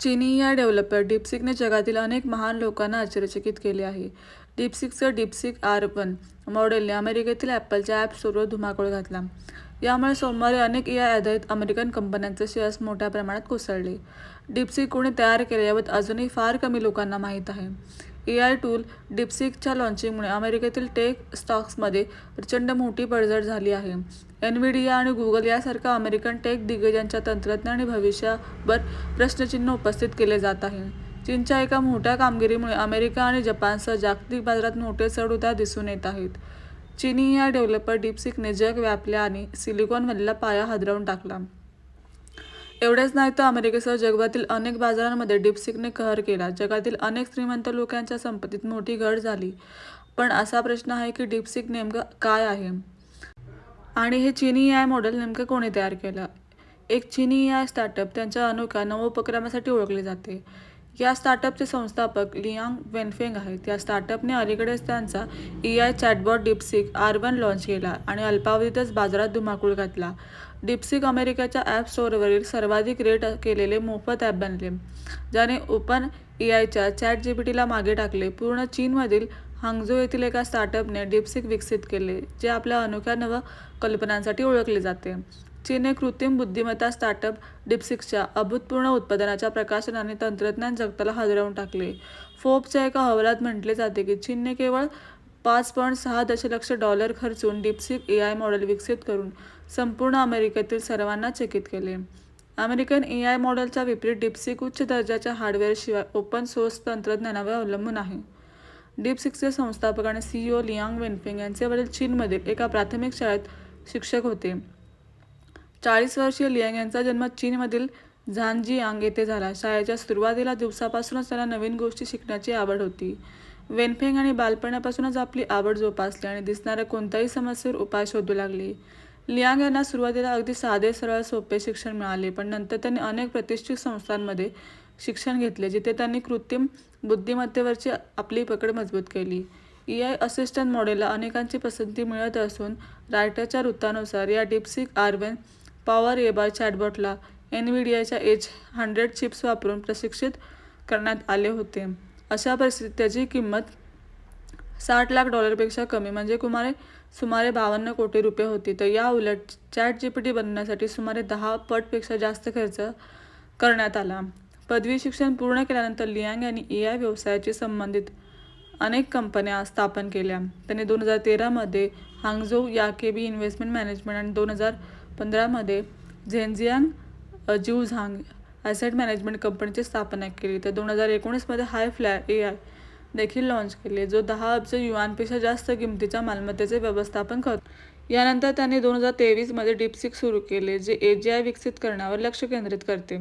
चीनी या डेव्हलपर डीपसिकने जगातील अनेक महान लोकांना आश्चर्यचकित केले आहे. डिपसिकचं डिपसिक आर वन मॉडेलने अमेरिकेतील ॲपलच्या ॲप स्टोअरवर धुमाकूळ घातला. यामुळे सोमवारी अनेक या आधारित अमेरिकन कंपन्यांचे शेअर्स मोठ्या प्रमाणात कोसळले. डिपसिक कोणी तयार केले याबाबत अजूनही फार कमी लोकांना माहीत आहे. ए आय टूल डिप्सिकच्या लॉन्चिंगमुळे अमेरिकेतील टेक स्टॉक्समध्ये प्रचंड मोठी पडझड झाली आहे. एनव्हिडिया आणि गुगल यासारख्या अमेरिकन टेक दिग्गजांच्या तंत्रज्ञान आणि भविष्यावर प्रश्नचिन्ह उपस्थित केले जात आहे. चीनच्या एका मोठ्या कामगिरीमुळे अमेरिका आणि जपानसह जागतिक बाजारात मोठे चढ-उतार दिसून येत आहेत. चीनी या डेव्हलपर डीपसीकने जग व्यापल्या आणि सिलिकॉन व्हॅलीचा पाया हादरवून टाकला. एवढेच नाही तर अमेरिकेसह जगभरातील अनेक बाजारांमध्ये डिपसिकने कहर केला. जगातील अनेक श्रीमंत लोकांच्या संपत्तीत मोठी घट झाली. पण असा प्रश्न आहे की डिपसिक नेमकं काय आहे? आणि हे चिनी आय मॉडेल नेमकं कोणी तयार केलं? एक चिनी आय स्टार्टअप त्यांच्या अनोख्या नवोपक्रमासाठी ओळखले जाते. या स्टार्टअपचे संस्थापक लियांग वेनफेंग आहेत. या स्टार्टअपने अलीकडेच त्यांचा AI chatbot DeepSeek R one launch केला आणि अल्पावधीतच बाजारात धुमाकूळ घातला. डिप्सिक अमेरिकेच्या ॲप स्टोअरवरील सर्वाधिक रेट केलेले मोफत ॲप बनले, ज्याने ओपन ए आयच्या चॅट जी पी टीला मागे टाकले. पूर्ण चीनमधील हांगझो येथील एका स्टार्टअपने डिप्सिक विकसित केले, जे आपल्या अनोख्या नव कल्पनांसाठी ओळखले जाते. चीनने कृत्रिम बुद्धिमत्ता स्टार्टअप डिप्सिक्सच्या अभूतपूर्ण उत्पादनाच्या प्रकाशनाने तंत्रज्ञान जगताला हजरवून टाकले. फोपच्या एका अहवालात म्हटले जाते की चीनने केवळ पाच पॉईंट सहा दशलक्ष डॉलर खर्चून डीपसीक एआय मॉडेल विकसित करून संपूर्ण अमेरिकेतील सर्वांना चकित केले. अमेरिकन एआय मॉडेलच्या विपरीत डिपसिक उच्च दर्जाच्या हार्डवेअरशिवाय ओपन सोर्स तंत्रज्ञानावर अवलंबून आहे. डीपसीकचे संस्थापक आणि सीईओ लियांग वेनफेंग यांचे वडील चीनमधील एका प्राथमिक शाळेत शिक्षक होते. चाळीस वर्षीय लियांग यांचा जन्म चीनमधील झांजियांग येथे झाला. शाळेच्या सुरुवातीला दिवसापासूनच त्यांना नवीन गोष्टी शिकण्याची आवड होती. वेनफेंग आणि बालपणापासूनच आपली आवड जोपासली आणि दिसणाऱ्या कोणत्याही समस्येवर उपाय शोधू लागले. लियांग यांना सुरुवातीला अगदी साधे, सरळ, सोपे शिक्षण मिळाले, पण नंतर त्यांनी अनेक प्रतिष्ठित संस्थांमध्ये शिक्षण घेतले, जिथे त्यांनी कृत्रिम बुद्धिमत्तेवरची आपली पकड मजबूत केली. ई आय असिस्टंट मॉडेलला अनेकांची पसंती मिळत असून रायटरच्या वृत्तानुसार या DeepSeek R one power AI चॅटबॉटला एनव्हिडियाच्या एच हंड्रेड चिप्स वापरून प्रशिक्षित करण्यात आले होते. अशा परिस्थितीत त्याची किंमत साठ लाख डॉलरपेक्षा कमी म्हणजे सुमारे बावन्न कोटी रुपये होती. तर या उलट चॅट जी पी टी बनवण्यासाठी सुमारे दहा पटपेक्षा जास्त खर्च करण्यात आला. पदवी शिक्षण पूर्ण केल्यानंतर लियांग यांनी आय व्यवसायाशी संबंधित अनेक कंपन्या स्थापन केल्या. त्यांनी दोन हजार तेरामध्ये मध्ये हांगझोउ याकेबी इन्व्हेस्टमेंट मॅनेजमेंट आणि दोन हजार पंधरामध्ये झेनझियांग झेनजियांग ॲसेट मॅनेजमेंट कंपनीची स्थापना केली. तर दोन हजार एकोणीसमध्ये हाय फ्लॅ ए आय देखील लाँच केले, जो दहा अब्ज युआनपेक्षा जास्त किमतीच्या मालमत्तेचे व्यवस्थापन करतो. यानंतर त्यांनी दोन हजार तेवीसमध्ये डीपसिक सुरू केले, जे ए जी आय विकसित करण्यावर लक्ष केंद्रित करते.